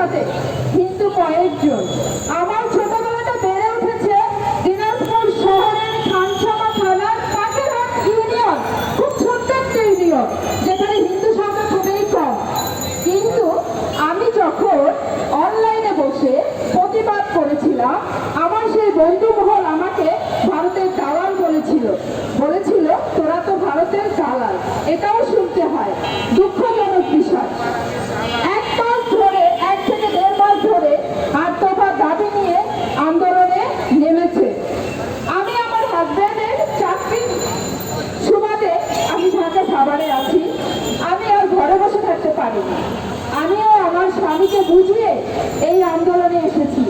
সাথে, কিন্তু কয়েকজন। আমার ছোটবেলাটা বেড়ে উঠেছে দিনাজপুর শহরের খানসামা থানার কাকেরহাট ইউনিয়ন, খুব ছোট্ট একটা ইউনিয়ন, যেখানে হিন্দু সংখ্যা খুবই কম। কিন্তু আমি যখন অনলাইনে বসে প্রতিবাদ করেছিলাম, আমার সেই বন্ধু মহল আমাকে ভারতের দালাল বলেছিল। বলেছিল, তোরা তো ভারতের দালাল, এটাও আমিও আমার স্বামীকে বুঝিয়ে এই আন্দোলনে এসেছি।